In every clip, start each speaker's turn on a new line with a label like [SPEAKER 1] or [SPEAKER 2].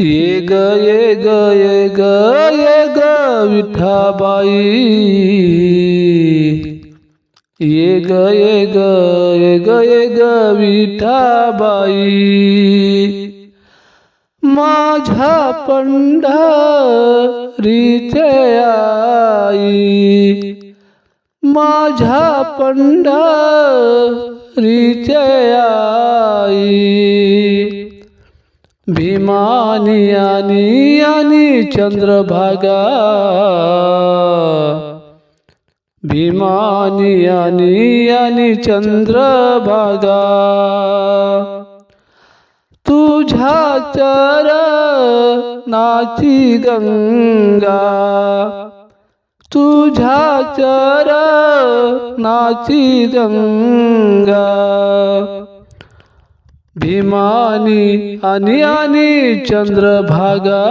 [SPEAKER 1] ये ग ये ग ये ग ये ग विठाबाई ये ग ये ग ये ग ये ग विठाबाई माझ्या पंढरीचे आई माझ्या पंढरीचे आई। भीमानी आणि आणि चंद्रभागा। भीमानी आणि आणि चंद्रभागा। तुझ्या चरणाची गंगा। तुझ्या चरणाची गंगा। भीमानी आणि आणि चंद्रभागा।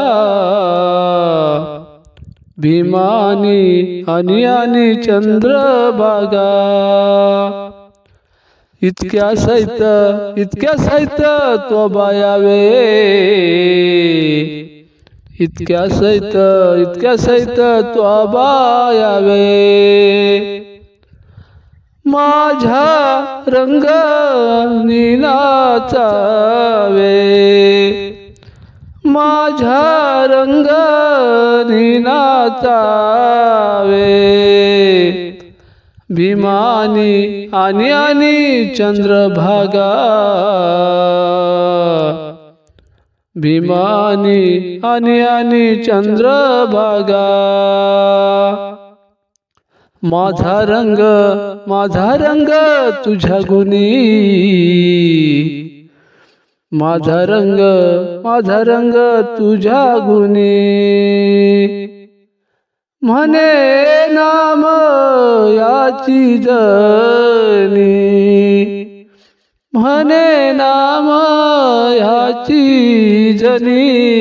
[SPEAKER 1] भीमानी आणि आणि चंद्रभागा। इतक्या सहित इतक्या सहित तो बायावे। इतक्या सहित इतक्या सहित तो बायावे। माझ्या रंग निनाचावे माझ्या रंग निनाचावे भीमानी आणि आणि चंद्रभागा. भीमानी आणि आणि चंद्रभागा. माझा रंग माझा रंग तुझ्या गुणी. माझा रंग माझा रंग तुझ्या गुणी. म्हणे नाम याची जनी. म्हणे नाम ह्याची जनी.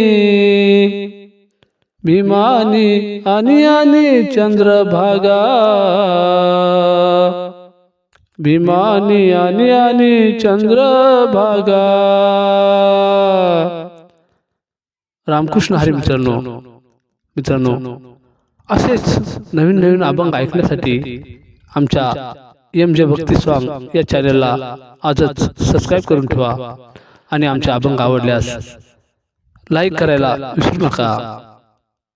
[SPEAKER 1] भीमानी आणि आणि चंद्रभागा भीमानी आणि आणि चंद्रभागा रामकृष्ण हरी मित्रांनो मित्रांनो असेच नवीन नवीन अभंग ऐकण्यासाठी आमच्या एम जे भक्ती सॉंग या चॅनलला आजच सबस्क्राईब करून ठेवा आणि आमचे अभंग आवडल्यास लाईक करायला विसरू नका.